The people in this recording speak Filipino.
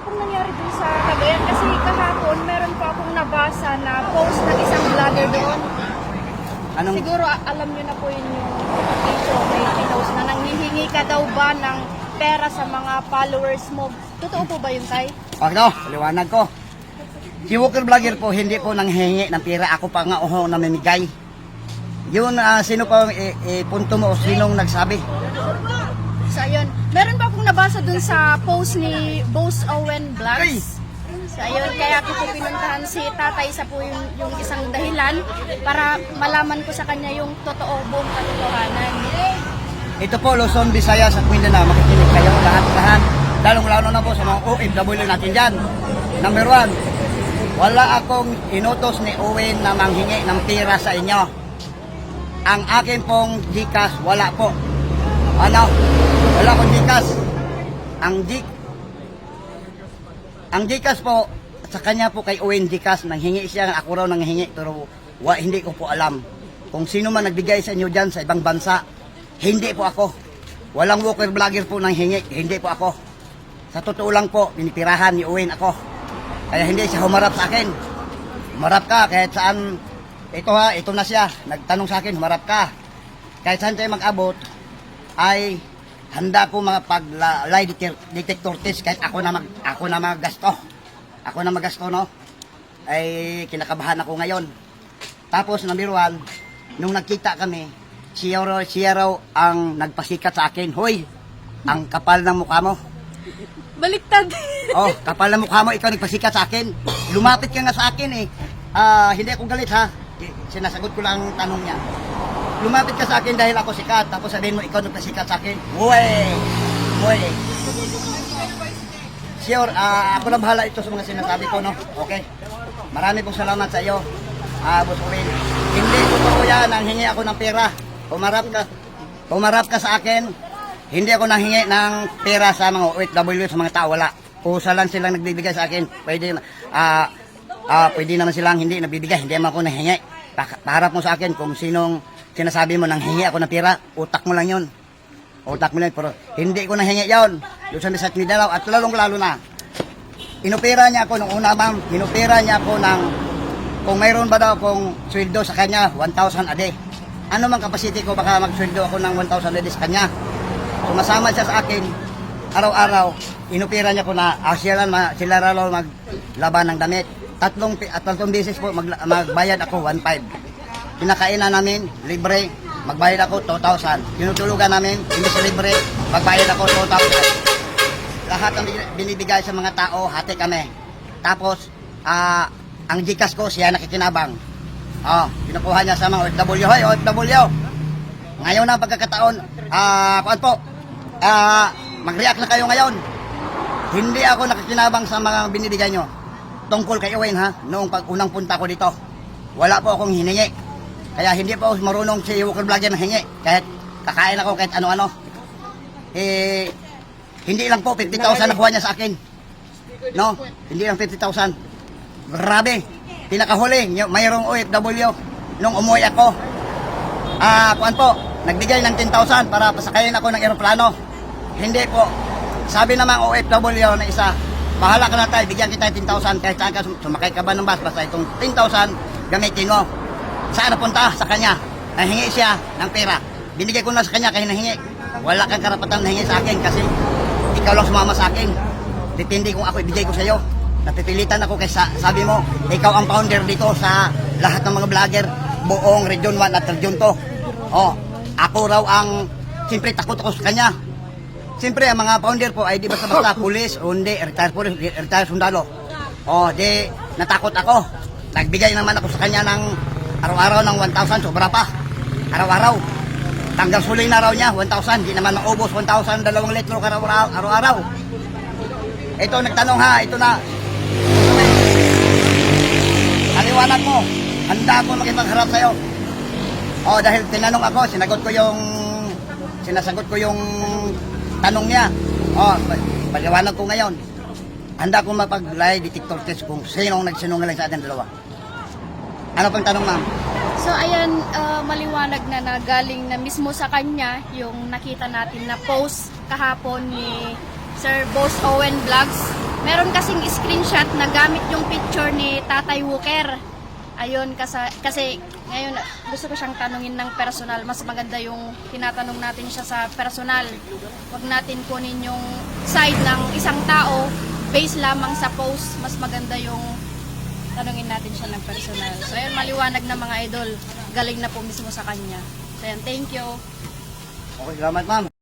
pong nangyari dun sa Cagayan? Kasi kahapon, meron po akong nabasa na post ng isang vlogger doon. Anong, Siguro a- alam niyo na po yun yung issue may pinost na nanghihingi ka daw ba ng pera sa mga followers mo. Totoo po ba yun, Tay? ano, paliwanag ko. Si Walker Vlogger po, hindi po nanghingi ng pera. Ako pa nga uho na mamigay. Yun, ah, sino pa ang i- i- punto mo o sinong nagsabi? So, ayun. Meron pa akong nabasa dun sa post ni Boss Owen! Vlogs. So, ayun. Kaya ako po pinuntahan si tatay sa po yung, yung isang dahilan para malaman ko sa kanya yung totoo buong katotohanan. Ito po, Luzon, Visayas at Mindanao. Makikinig kayo lahat-lahat. Lalong-lalo na po sa mga OFW natin dyan. Number one, wala akong inutos ni Owen na manghingi ng pera sa inyo. Ang akin pong Gcash, wala po. Ano? Wala akong Gcash. Ang G Ang Gcash po, sa kanya po kay Owen Gcash, nanghingi siya, ako raw nanghingi, pero wa, hindi ko po alam. Kung sino man nagbigay sa inyo dyan sa ibang bansa, hindi po ako. Walang walker vlogger po nang hingi, hindi po ako. Sa totoo lang po, pinipirahan ni Owen ako. Kaya hindi siya humarap sa akin. Humarap ka kahit saan, ito ha, ito na siya. Nagtanong sa akin, humarap ka. Kahit saan tayo mag-abot, ay handa po mga pag-lie detector test kahit ako na mag ako na magasto. Ako na magasto no. Ay kinakabahan ako ngayon. Tapos number one, nung nagkita kami, siya raw, siya raw ang nagpasikat sa akin. Hoy, ang kapal ng mukha mo. Baliktad. Oh, kapal ng mukha mo, ikaw nagpasikat sa akin. Lumapit ka nga sa akin eh. Ah, hindi ako galit ha. Sinasagot ko lang ang tanong niya. Lumapit ka sa akin dahil ako sikat, tapos sabihin mo ikaw nagpasikat sa akin. Uwe! Uwe! Sure, ah, ako na bahala ito sa mga sinasabi ko, no? Okay. Marami pong salamat sa iyo, ah, Boss Owen. Hindi totoo yan, ang hingi ako ng pera. Pumarap ka, pumarap ka sa akin, hindi ako nanghingi ng pera sa mga OFW, sa mga tao, wala. Kusa lang silang nagbibigay sa akin. Pwede, ah, ah, pwede naman silang hindi nabibigay, hindi naman ako nanghingi. Pa- Paharap mo sa akin kung sinong sinasabi mo nang hingi ako ng pera, utak mo lang yun. Utak mo lang, pero hindi ko nanghingi yon. Doon sa Misat Mindanao at lalong lalo na. Inopera niya ako nung una ma'am, inopera niya ako ng kung mayroon ba daw akong sweldo sa kanya, 1,000 a day. Ano man kapasiti ko, baka magsweldo ako ng 1,000 a day sa kanya. Sumasama siya sa akin, araw-araw, inopera niya ko na ah, sila, sila raw maglaban ng damit. Tatlong, tatlong beses po mag, magbayad ako 1,500. Pinakainan namin, libre, magbayad ako 2,000. Tinutulugan namin, imbes na libre, magbayad ako 2,000. Lahat ng bin- binibigay sa mga tao, hati kami. Tapos, ah, ang Gcash ko, siya nakikinabang. Oh, kinukuha niya sa mga OFW. Hoy, OFW! Ngayon na pagkakataon, ah, kuan po, ah, mag-react na kayo ngayon. Hindi ako nakikinabang sa mga binibigay nyo. Tungkol kay Owen ha, noong pag unang punta ko dito. Wala po akong hiningi. Kaya hindi po ako marunong si Walker Vlogger hingi. Kahit kakain ako kahit ano-ano. Eh, hindi lang po 50,000 nakuha niya sa akin. No? Hindi lang 50,000. Grabe. Pinakahuli, mayroong OFW nung umuwi ako. Ah, kuan po, nagbigay ng 10,000 para pasakayin ako ng eroplano. Hindi po. Sabi naman OFW na isa, bahala ka na tayo, bigyan kita ng 10,000 kahit saan ka sum- sumakay ka ba ng bus, basta itong 10,000 gamitin mo. Saan napunta? Sa kanya. Nahingi siya ng pera. Binigay ko na sa kanya kaya nahingi. Wala kang karapatan nahingi sa akin kasi ikaw lang sumama sa akin. Depende kung ako ibigay ko sa iyo. Napipilitan ako kasi sabi mo, ikaw ang founder dito sa lahat ng mga vlogger, buong Region 1 at Region 2. Oh, ako raw ang, siyempre takot ako sa kanya. Siyempre, ang mga founder po ay di basta-basta pulis o hindi, retired police, retired sundalo. Oh, di, natakot ako. Nagbigay naman ako sa kanya ng araw-araw ng 1,000, sobra pa. Araw-araw. Tanggang suling na raw niya, 1,000. Di naman maubos 1,000, dalawang litro araw-araw. Ito, nagtanong ha, ito na. Kaliwanag mo, handa ako makipagharap sa'yo. Oh, dahil tinanong ako, sinagot ko yung sinasagot ko yung tanong niya. Oh, pa- paliwanag ko ngayon. Handa akong mapag-lie detector test kung sino ang nagsinungaling sa atin dalawa. Ano pang tanong, ma'am? So ayan, ah, maliwanag na na galing na mismo sa kanya yung nakita natin na post kahapon ni Sir Boss Owen Vlogs meron kasing screenshot na gamit yung picture ni Tatay Walker. Ayun, kasi, kasi ngayon gusto ko siyang tanungin ng personal. Mas maganda yung tinatanong natin siya sa personal. Huwag natin kunin yung side ng isang tao based lamang sa post. Mas maganda yung tanungin natin siya ng personal. So ayun, maliwanag na mga idol. Galing na po mismo sa kanya. So ayun, thank you. Okay, salamat ma'am.